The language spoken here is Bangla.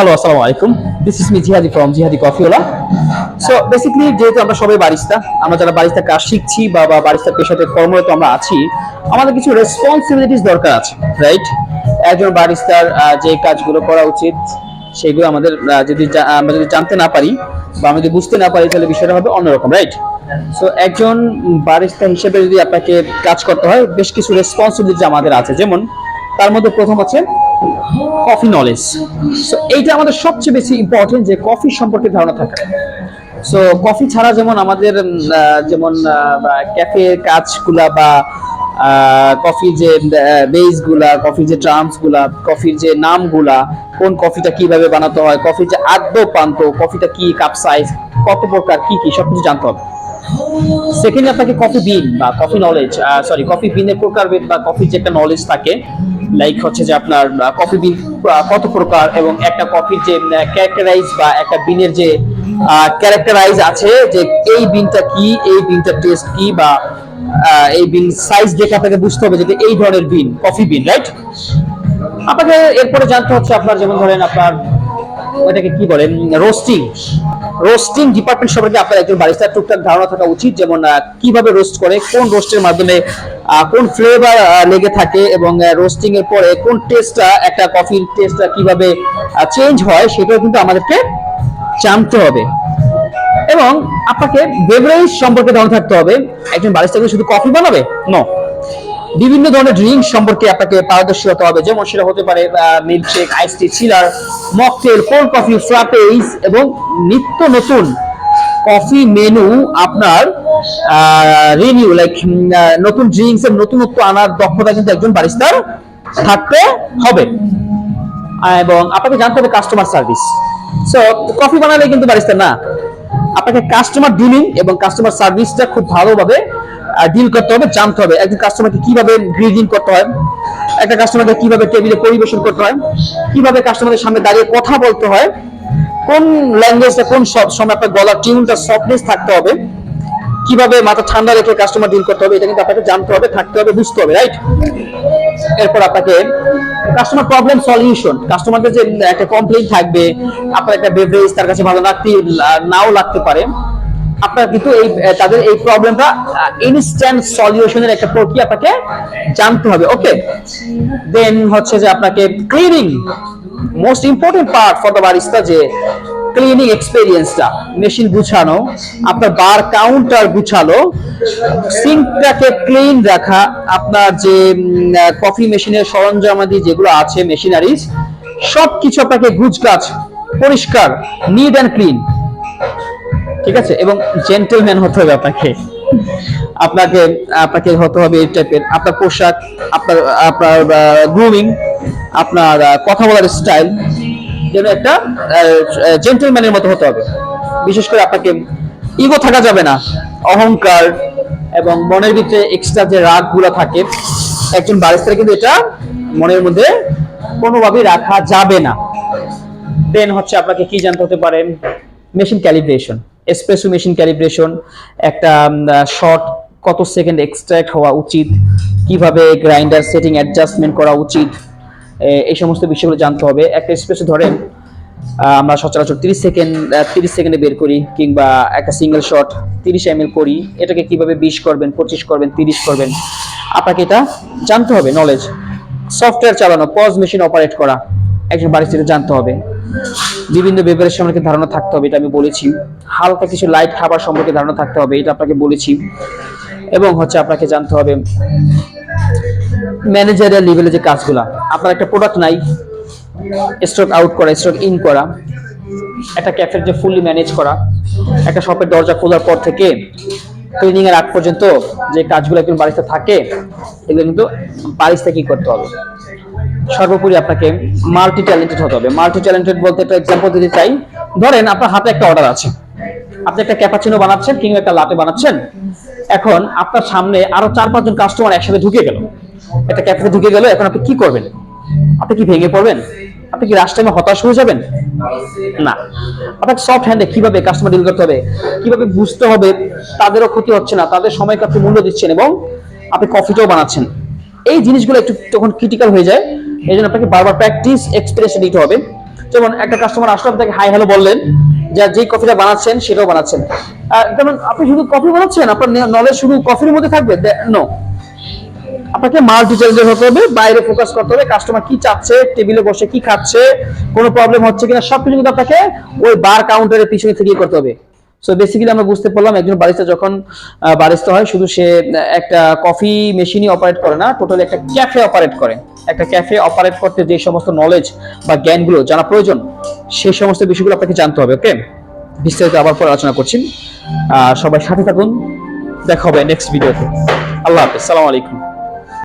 হ্যালো আসসালামু আলাইকুম this is me Jihadi from Jihadi Coffeewala so basically যেহেতু আমরা সবাই বারিস্তা আমরা যারা বারিস্তা কাজ শিখছি বা বা বারিস্তা পেশাতে কর্মরত আমরা আছি, আমাদের কিছু রেসপন্সিবিলিটিস দরকার আছে রাইট একজন বারিস্তার যে কাজগুলো করা উচিত, সেগুলো আমাদের যদি আমরা যদি জানতে না পারি বা আমরা যদি বুঝতে না পারি, তাহলে বিষয়টা হবে অন্যরকম রাইট সো একজন বারিস্তা হিসেবে যদি আপনাকে কাজ করতে হয়, বেশ কিছু রেসপন্সিবিলিটি আমাদের আছে। যেমন, তার মধ্যে প্রথম আছে কফি নলেজ সো এইটা আমাদের সবচেয়ে বেশি ইম্পর্টেন্ট যে কফি সম্পর্কে ধারণা থাকা। সো কফি ছাড়া যেমন আমাদের যেমন ক্যাফে কাজগুলা বা কফির যে বেসগুলা কফির যে টার্মসগুলা কফির যে নামগুলা, কোন কফিটা কীভাবে বানাতে হয় কফির যে আদ্য প্রান্ত কফিটা কি কাপ সাইজ কত প্রকার, কি কি, সবকিছু জানতে হবে। সেকেন্ড আপনাকে কফি বিন বা কফি নলেজ সরি কফি বিনের প্রকারভেদ বা কফির যে একটা নলেজ থাকে লাইক হচ্ছে যে আপনার কফি বিন কত প্রকার এবং একটা কফির যে ক্যারেক্টারাইজ বা একটা বিনের যে ক্যারেক্টারাইজ আছে যে এই বিনটা কি, এই বিনটা টেস্ট কি বা এই বিন সাইজ দেখে আপনাকে বুঝতে হবে যে এই ধরনের বিন কফি বিন রাইট আপনাকে এরপরে জানতে হচ্ছে আপনার, যেমন ধরেন আপনার ওটাকে কি বলেন? রোস্টিং রোস্টিং ডিপার্টমেন্ট সম্পর্কে আপনার একজন বারিস্তার টুকটাক ধারণা থাকা উচিত, যেমন কীভাবে রোস্ট করে, কোন রোস্টের মাধ্যমে কোন ফ্লেভার লেগে থাকে এবং রোস্টিং এর পরে কোন টেস্টটা একটা কফির টেস্টটা কীভাবে চেঞ্জ হয়, সেটাও কিন্তু আমাদেরকে জানতে হবে। এবং আপনাকে বেভারেজ সম্পর্কে ধারণা থাকতে হবে। একজন বারিস্তা শুধু কফি বানাবে? নো বিভিন্ন ধরনের ড্রিঙ্ক সম্পর্কে আপনাকে পারদর্শী হতে হবে। যেমন সেটা হতে পারে milkshake ice tea chiller mocktail cold coffee frappe এবং নিত্য নতুন কফি মেনু আপনার রিনিউ লাইক নতুন ড্রিঙ্কস এর নতুনত্ব আনার দক্ষতা কিন্তু একজন বারিস্তার থাকতে হবে। এবং আপনাকে জানতে হবে কাস্টমার সার্ভিস সো কফি বানালে কিন্তু বারিস্তা না। আপনাকে কাস্টমার ডিলিং এবং কাস্টমার সার্ভিসটা খুব ভালোভাবে ডিল করতে হবে, জানতে হবে। একজন কাস্টমারকে কীভাবে গ্রিডিং করতে হয়, একটা কাস্টমারকে কীভাবে টেবিলে পরিবেশন করতে হয়, কীভাবে কাস্টমারের সামনে দাঁড়িয়ে কথা বলতে হয়, কোন ল্যাঙ্গুয়েজটা কোন সব সময় আপনার গলার টিউনটা সফটনেস থাকতে হবে কীভাবে মাথা ঠান্ডা রেখে কাস্টমার ডিল করতে হবে, এটা কিন্তু আপনাকে জানতে হবে, থাকতে হবে, বুঝতে হবে রাইট এরপর আপনাকে কাস্টমার প্রবলেম সলিউশন কাস্টমারদের যে একটা কমপ্লেইন থাকবে, আপনার একটা বেভারেজ তার কাছে ভালো লাগতে নাও লাগতে পারে, আপনার কিন্তু এই তাদের এই প্রবলেমটা ইনস্ট্যান্ট সলিউশনের একটা প্রক্রিয়া আপনাকে জানতে হবে ওকে দেন হচ্ছে যে আপনাকে cleaning most important part for the barista যে ক্লিনিং এক্সপেরিয়েন্সটা মেশিন গুছানো, আপনার বার কাউন্টার গুছালো সিঙ্কটাকে ক্লিন রাখা, আপনার যে কফি মেশিনের সরঞ্জামাদি যেগুলো আছে মেশিনারিজ সব কিছু আপনাকে গুজগাছ পরিষ্কার নিট অ্যান্ড ক্লিন ঠিক আছে? এবং জেন্টেলম্যান হতে হবে আপনাকে। আপনাকে আপনাকে হতে হবে এই টাইপের আপনার পোশাক, আপনার আপনার গ্রুমিং আপনার কথা বলার স্টাইল যেন একটা জেন্টেলম্যানের মতো হতে হবে। বিশেষ করে আপনাকে ইগো থাকা যাবে না। অহংকার এবং মনের ভিতরে এক্সট্রা যে রাগগুলো থাকে, একজন বারিস্তার কিন্তু এটা মনের মধ্যে কোনোভাবেই রাখা যাবে না। দেন হচ্ছে আপনাকে কি জানতে হতে পারে? Machine calibration espresso machine calibration একটা শর্ট কত সেকেন্ড এক্সট্রাক্ট হওয়া উচিত, কীভাবে গ্রাইন্ডার সেটিং অ্যাডজাস্টমেন্ট করা উচিত এই সমস্ত বিষয়গুলো জানতে হবে। একটা স্পেসে ধরেন আমরা সচরাচর তিরিশ সেকেন্ড তিরিশ সেকেন্ডে বের করি, কিংবা একটা সিঙ্গেল শট তিরিশ এম করি। এটাকে কীভাবে বিশ করবেন, পঁচিশ করবেন, তিরিশ করবেন? আপনাকে এটা জানতে হবে নলেজ সফটওয়্যার চালানো পজ মেশিন অপারেট করা, একজন বারিস্তাকে জানতে হবে। বিভিন্ন বেভারেজ সম্পর্কে ধারণা থাকতে হবে, এটা আমি বলেছি। হালকা কিছু লাইট খাবার সম্পর্কে ধারণা থাকতে হবে, এটা আপনাকে বলেছি। এবং হচ্ছে আপনাকে জানতে হবে ম্যানেজারিয়াল লেভেলে যে কাজগুলা, আপনার একটা প্রোডাক্ট নাই স্টক আউট করা স্টক ইন করা, একটা ক্যাফের যে ফুললি ম্যানেজ করা, একটা শপের দরজা খোলার পর থেকে ক্লিনিং এর আগ পর্যন্ত যে কাজগুলো একজন বারিস্তা থাকে, এগুলো কিন্তু বারিস্তা কি করতে হবে? সর্বোপরি আপনাকে মাল্টি ট্যালেন্টেড হতে হবে। মাল্টি ট্যালেন্টেড বলতে একটা এক্সাম্পল দিতে চাই। ধরেন আপনার হাতে একটা অর্ডার আছে। আপনি একটা ক্যাপাচিনো বানাচ্ছেন কিংবা একটা লাটে বানাচ্ছেন। এখন আপনার সামনে আরও চার পাঁচজন কাস্টমার একসাথে ঢুকে গেল। একটা ক্যাফেতে ঢুকে গেল? এখন আপনি কি করবেন? আপনি কি ভেঙে পড়বেন? আপনি কি লাস্ট টাইমে হতাশ হয়ে যাবেন? না। আপনাকে সফট হ্যান্ডে কীভাবে কাস্টমার ডিল করতে হবে, কীভাবে বুঝতে হবে, তাদেরও ক্ষতি হচ্ছে না, তাদের সময়কে আপনি মূল্য দিচ্ছেন এবং আপনি কফিটাও বানাচ্ছেন। এই জিনিসগুলো একটু তখন ক্রিটিক্যাল হয়ে যায়, এই জন্য আপনাকে বারবার প্র্যাকটিস এক্সপিরিয়েন্স নিতে হবে। যেমন একটা কাস্টমার আসলে আপনাকে হাই হ্যালো বললেন, যে যেই কফিটা বানাচ্ছেন, সেটাও বানাচ্ছেন। যেমন আপনি শুধু কফি বানাচ্ছেন, আপনার নলেজ শুধু কফির মধ্যে থাকবে? নো আপনাকে মাল্টি চ্যালেঞ্জের হতে হবে, বাইরে ফোকাস করতে হবে কাস্টমার কি চাচ্ছে টেবিলে বসে কি খাচ্ছে, কোনো প্রবলেম হচ্ছে কিনা, সবকিছু কিন্তু আপনাকে ওই বার কাউন্টারের পিছনে থেকে করতে হবে। সো বেসিক্যালি আমরা বুঝতে পারলাম, একজন বারিস্তা যখন বারিস্তা হয়, শুধু সে একটা কফি মেশিনই অপারেট করে না টোটালি একটা ক্যাফে অপারেট করে। একটা ক্যাফে অপারেট করতে যে সমস্ত নলেজ বা জ্ঞানগুলো, জানা প্রয়োজন সেই সমস্ত বিষয়গুলো আপনাকে জানতে হবে ওকে বিস্তারিত আবার পরে আলোচনা করছি। সবাই সাথে থাকুন, দেখা হবে নেক্সট ভিডিওতে আল্লাহ হাফেজ, সালাম আলাইকুম।